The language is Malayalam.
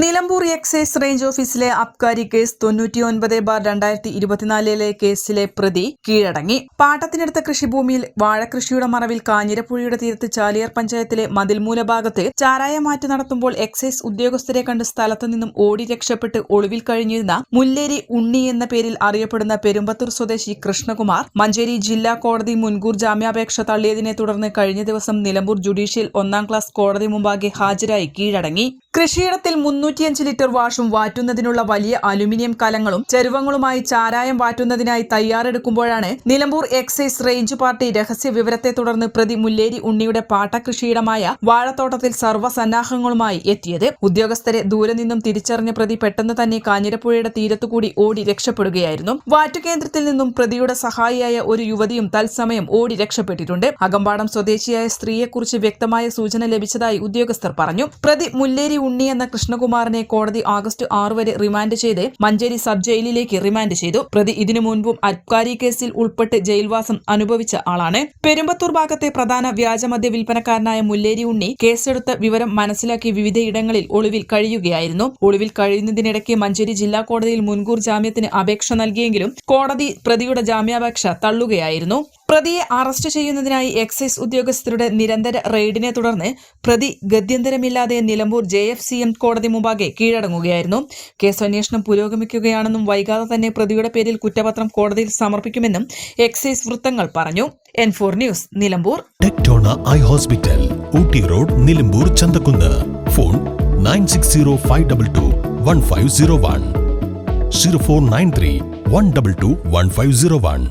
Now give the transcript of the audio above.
നിലമ്പൂർ എക്സൈസ് റേഞ്ച് ഓഫീസിലെ അബ്കാരി കേസ് തൊണ്ണൂറ്റിയൊൻപത് ബാർ രണ്ടായിരത്തി ഇരുപത്തിനാലിലെ കേസിലെ പ്രതി കീഴടങ്ങി. പാട്ടത്തിനടുത്ത കൃഷിഭൂമിയിൽ വാഴകൃഷിയുടെ മറവിൽ കാഞ്ഞിരപ്പുഴയുടെ തീരത്ത് ചാലിയാർ പഞ്ചായത്തിലെ മതിൽമൂല ഭാഗത്ത് ചാരായ മാറ്റി നടത്തുമ്പോൾ എക്സൈസ് ഉദ്യോഗസ്ഥരെ കണ്ട് സ്ഥലത്തു നിന്നും ഓടി രക്ഷപ്പെട്ട് ഒളിവിൽ കഴിഞ്ഞിരുന്ന മുല്ലേരി ഉണ്ണി എന്ന പേരിൽ അറിയപ്പെടുന്ന പെരുമ്പത്തൂർ സ്വദേശി കൃഷ്ണകുമാർ മഞ്ചേരി ജില്ലാ കോടതി മുൻകൂർ ജാമ്യാപേക്ഷ തള്ളിയതിനെ തുടർന്ന് കഴിഞ്ഞ ദിവസം നിലമ്പൂർ ജുഡീഷ്യൽ ഒന്നാം ക്ലാസ് കോടതി മുമ്പാകെ ഹാജരായി കീഴടങ്ങി. കൃഷിയിടത്തിൽ മുന്നൂറ്റിയഞ്ച് ലിറ്റർ വാഷും വാറ്റുന്നതിനുള്ള വലിയ അലുമിനിയം കലങ്ങളും ചെരുവങ്ങളുമായി ചാരായം വാറ്റുന്നതിനായി തയ്യാറെടുക്കുമ്പോഴാണ് നിലമ്പൂർ എക്സൈസ് റേഞ്ച് പാർട്ടി രഹസ്യ വിവരത്തെ തുടർന്ന് പ്രതി മുല്ലേരി ഉണ്ണിയുടെ പാട്ടകൃഷിയിടമായ വാഴത്തോട്ടത്തിൽ സർവസന്നാഹങ്ങളുമായി എത്തിയത്. ഉദ്യോഗസ്ഥരെ ദൂരെ നിന്നും തിരിച്ചറിഞ്ഞ പ്രതി പെട്ടെന്ന് തന്നെ കാഞ്ഞിരപ്പുഴയുടെ തീരത്തുകൂടി ഓടി രക്ഷപ്പെടുകയായിരുന്നു. വാറ്റുകേന്ദ്രത്തിൽ നിന്നും പ്രതിയുടെ സഹായിയായ ഒരു യുവതിയും തത്സമയം ഓടി രക്ഷപ്പെട്ടിട്ടുണ്ട്. അകമ്പാടം സ്വദേശിയായ സ്ത്രീയെക്കുറിച്ച് വ്യക്തമായ സൂചന ലഭിച്ചതായി ഉദ്യോഗസ്ഥർ പറഞ്ഞു. പ്രതി മുല്ലേരി ഉണ്ണി എന്ന കൃഷ്ണകുമാറിനെ കോടതി ആഗസ്റ്റ് ആറ് വരെ റിമാൻഡ് ചെയ്ത് മഞ്ചേരി സബ് ജയിലിലേക്ക് റിമാൻഡ് ചെയ്തു. പ്രതി ഇതിനു മുൻപും അബ്കാരി കേസിൽ ഉൾപ്പെട്ട് ജയിൽവാസം അനുഭവിച്ച ആളാണ്. പെരുമ്പത്തൂർ ഭാഗത്തെ പ്രധാന വ്യാജമദ്യ വിൽപ്പനക്കാരനായ മുല്ലേരി ഉണ്ണി കേസെടുത്ത വിവരം മനസ്സിലാക്കി വിവിധയിടങ്ങളിൽ ഒളിവിൽ കഴിയുകയായിരുന്നു. ഒളിവിൽ കഴിയുന്നതിനിടയ്ക്ക് മഞ്ചേരി ജില്ലാ കോടതിയിൽ മുൻകൂർ ജാമ്യത്തിന് അപേക്ഷ നൽകിയെങ്കിലും കോടതി പ്രതിയുടെ ജാമ്യാപേക്ഷ തള്ളുകയായിരുന്നു. പ്രതിയെ അറസ്റ്റ് ചെയ്യുന്നതിനായി എക്സൈസ് ഉദ്യോഗസ്ഥരുടെ നിരന്തര റെയ്ഡിനെ തുടർന്ന് പ്രതി ഗത്യന്തരമില്ലാതെ Nilambur J F C M കോടതി മുമ്പാകെ കീഴടങ്ങുകയായിരുന്നു. കേസ് അന്വേഷണം പുരോഗമിക്കുകയാണെന്നും വൈകാതെ തന്നെ പ്രതിയുടെ പേരിൽ കുറ്റപത്രം കോടതിയിൽ സമർപ്പിക്കുമെന്നും എക്സൈസ് വൃത്തങ്ങൾ പറഞ്ഞു. N four news Nilambur. Tectona eye hospital Ooty road Nilambur Chanthakunnu. Phone nine six zero five double two one five zero one. Zero four nine three one double two one five zero one.